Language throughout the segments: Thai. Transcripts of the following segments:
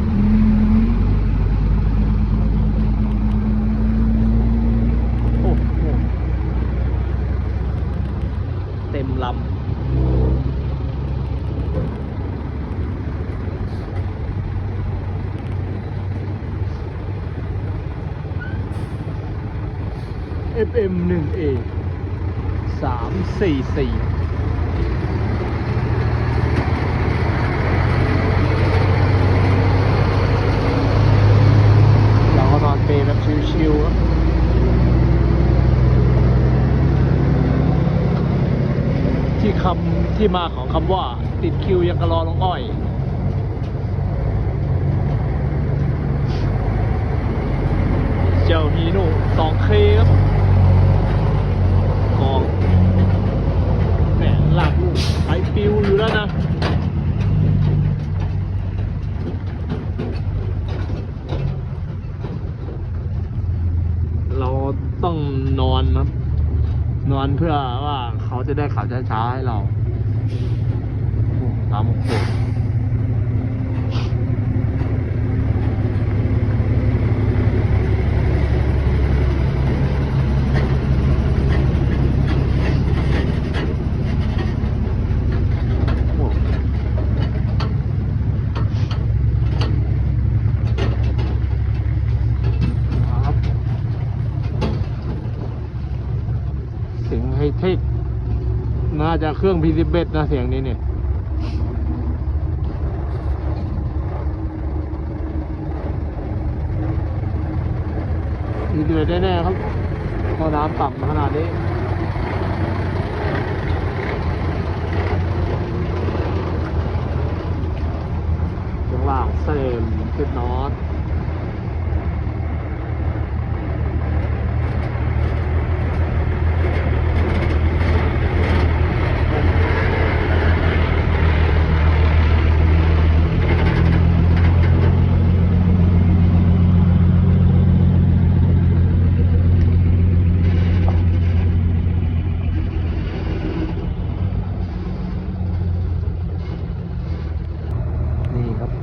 ครับโอ้โหเต็มลำ FM 1 A สามสี่สี่ก็นอนเปรย์แบบ ชิวๆครับที่คำที่มาของคำว่า ติดคิวยังกระรอลงอ้อย เจ้าฮีโน่สองเคครับของแหมหลักลูกไปปิวอยู่แล้วนะ เรา ต้องนอนครับ นอนเพื่อว่าเขาจะได้ขับช้าๆให้เราตามโอ้โหโอ้ครับ เสียง ไฮเทคน่าจะเครื่อง P11 นะเสียงนี้เนี่ย P11 แน่ๆครับพอน้ำต่ำขนาดนี้ข้างล่างเซมติดน็อต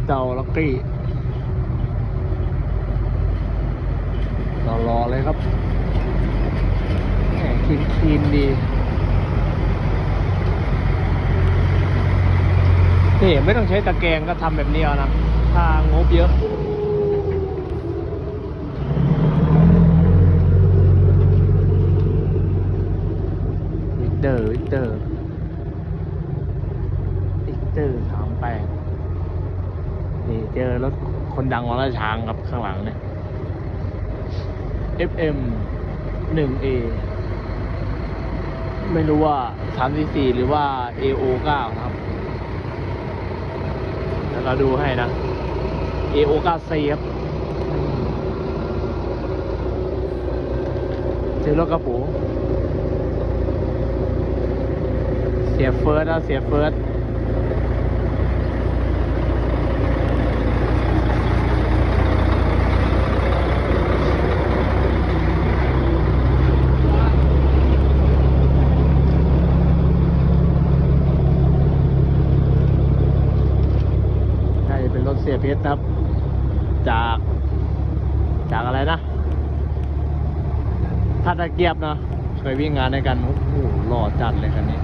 เจ้าลักกี้รอรอเลยครับแหมคีนคีนดีนี่ไม่ต้องใช้ตะแกรงก็ทำแบบนี้เอานะถ้างบเยอะวิกเตอร์วิกเตอร์วิกเตอร์สามแปด นี่เจอรถคนดังวอลช้างครับข้างหลังเนี่ย FM 1 A ไม่รู้ว่า 344 หรือว่า AO 9 ครับแล้วเราดูให้นะ AO 9 C ครับ เจอรถกระปูเสียเฟิร์สนะเสียเฟิร์ส น่าจะ เพชรครับ จากจากอะไรนะท่าตะเกียบเนาะเคยวิ่งงานด้วยกันโอ้โหหล่อจัดเลยคันนี้